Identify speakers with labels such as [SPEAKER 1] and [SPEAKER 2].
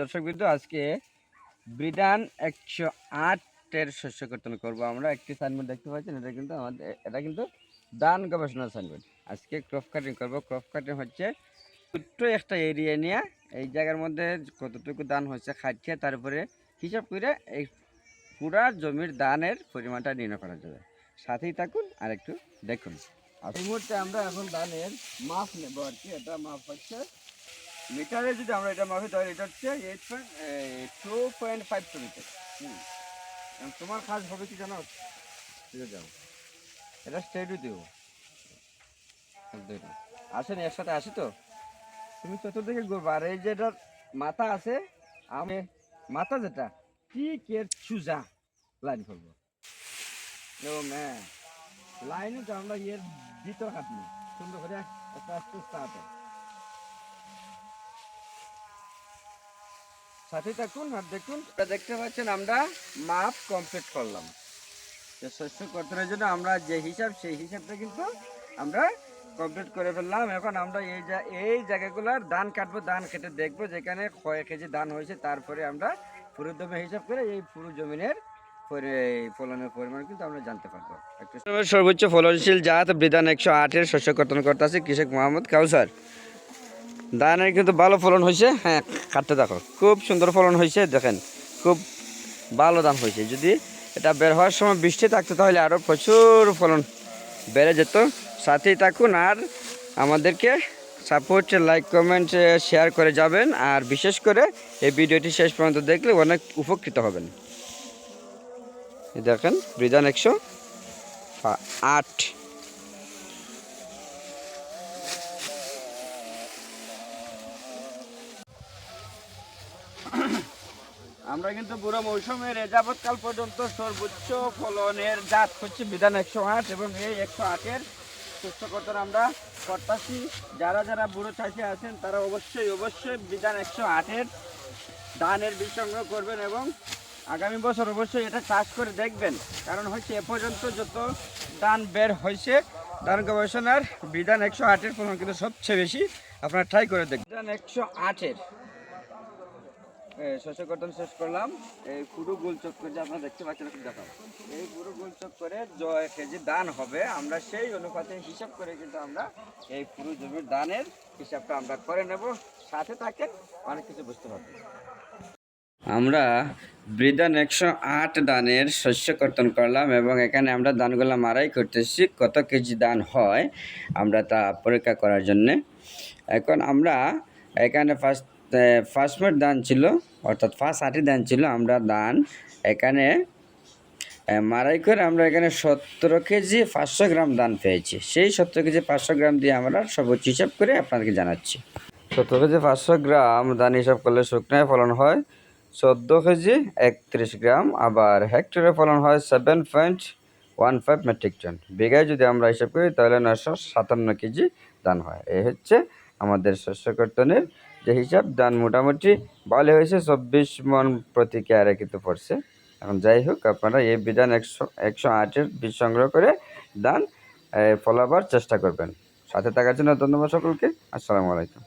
[SPEAKER 1] দর্শক বিন্দু, আজকে বিধান একশো আটের শস্য কর্তন করব আমরা। একটি সাইনবোর্ড দেখতে পাচ্ছেন, এটা কিন্তু আমাদের, এটা কিন্তু দান গবেষণা সাইনবোর্ড আজকে ক্রপ কাটিং করব। ক্রপ কাটিং হচ্ছে ছোট্ট একটা এরিয়া নিয়ে এই জায়গার মধ্যে কতটুকু দান হচ্ছে, খাচ্ছে, তারপরে হিসাব করে এই পুরা জমির দানের পরিমাণটা নির্ণয় করা যাবে। সাথেই থাকুন আর একটু দেখুন। এই মুহূর্তে আমরা এখন দানের মাপ নেব আর কি, এটা মাপ হচ্ছে মিটারে যদি আমরা এটা মাপি, তাহলে এটা হচ্ছে eight point two point five two metre hmm. তোমার কাজ হবে কি জানো? যাও। এটা স্টেডু দেবো। আসেন, একসাথে আসি তো। তুমি চতুর্দিকে ঘুরবা। আর এই যেটার মাথা আছে, আমি মাথা যেটা ঠিক এর চুজা? লাইন করব ও ম্যাম লাইনে তো আমরা এর ভিতর কাটবো। সুন্দর করে একটা আস্তে স্টার্ট সাথে থাকুন আর দেখুন। এটা দেখতে পাচ্ছেন আমরা মাপ কমপ্লিট করলাম। তো শস্য কর্তনের জন্য আমরা যে হিসাব সেই হিসাবটা কিন্তু আমরা কমপ্লিট করে ফেললাম। এখন আমরা এই এই জায়গাগুলোর ধান কাটবো ধান কেটে দেখব যেখানে কয়েক কেজি ধান হয়েছে তারপরে আমরা পুরো জমি হিসাব করে এই পুরো জমিনের ফলনের পরিমাণ কিন্তু আমরা জানতে পারব। সর্বোচ্চ ফলনশীল জাত বিধান একশো আটের শস্য কর্তন করতে আছে কৃষক মোহাম্মদ কাউসার। ধানের কিন্তু ভালো ফলন হয়েছে। হ্যাঁ কাটতে দেখো, খুব সুন্দর ফলন হয়েছে, দেখেন, খুব ভালো দাম হয়েছে। যদি এটা বের হওয়ার সময় বৃষ্টি থাকতো, তাহলে আরও প্রচুর ফলন বেড়ে যেত। সাথেই থাকুন আর আমাদেরকে সাপোর্ট লাইক কমেন্ট শেয়ার করে যাবেন। আর বিশেষ করে এই ভিডিওটি শেষ পর্যন্ত দেখলে অনেক উপকৃত হবেন। দেখেন, বিধান একশো আট। আমরা কিন্তু পুরো মৌসুমের যাবৎকাল পর্যন্ত সর্বোচ্চ ফলনের জাত হচ্ছে বিধান একশো আট এবং এই একশো আটের সুস্থ করতে আমরা করতাছি যারা যারা বুড়ো চাষি আছেন, তারা অবশ্যই অবশ্যই বিধান একশো আটের ধানের বীজ সংগ্রহ করবেন এবং আগামী বছর অবশ্যই এটা চাষ করে দেখবেন। কারণ হচ্ছে এ পর্যন্ত যত ধান বের হয়েছে, ধান গবেষণার বিধান একশো আটের ফলন কিন্তু সবচেয়ে বেশি। আপনারা ট্রাই করে দেখবেন। বিধান একশো আটের শস্য কর্তন শেষ করলাম। এই পুরো গোল চক করে যে আপনারা দেখতে পাচ্ছেন একটু দেখাও এই পুরো গোল চক করে জয় কেজি দান হবে। আমরা সেই অনুপাতে হিসাব করে কিন্তু আমরা এই পুরো জমির দানের হিসাবটা আমরা করে নেব। সাথে থাকেন, অনেক কিছু বুঝতে পারবেন। আমরা বৃদান একশো আট দানের শস্য কর্তন করলাম এবং এখানে আমরা দানগুলো মারাই করতেছি, কত কেজি দান হয় আমরা তা পরীক্ষা করার জন্যে। এখন আমরা এখানে ফার্স্ট ফার্স্ট মিট দান ছিল, অর্থাৎ ফার্স্ট আটি দান ছিল, আমরা দান এখানে মারাই করে আমরা এখানে সতেরো কেজি পাঁচশো গ্রাম দান পেয়েছি। সেই সতেরো কেজি পাঁচশো গ্রাম দিয়ে আমরা সর্বোচ্চ হিসাব করে আপনাদেরকে জানাচ্ছি। সতেরো কেজি পাঁচশো গ্রাম দান হিসাব করলে শুকনায় ফলন হয় চোদ্দ কেজি একত্রিশ গ্রাম, আবার হেক্টরে ফলন হয় seven point one five metric ton বিঘায় যদি আমরা হিসাব করি তাহলে নয়শো সাতান্ন কেজি দান হয়। এই হচ্ছে আমাদের শস্য কর্তনের যে হিসাব দান মোটামুটি ভালো হয়েছে, চব্বিশ মন প্রতি কেয়ারে কিন্তু পড়ছে। এখন যাই হোক, আপনারা এই বিধান একশো একশো আটের বীজ সংগ্রহ করে দান ফলাবার চেষ্টা করবেন। সাথে থাকার জন্য ধন্যবাদ সকলকে। আসসালামু আলাইকুম।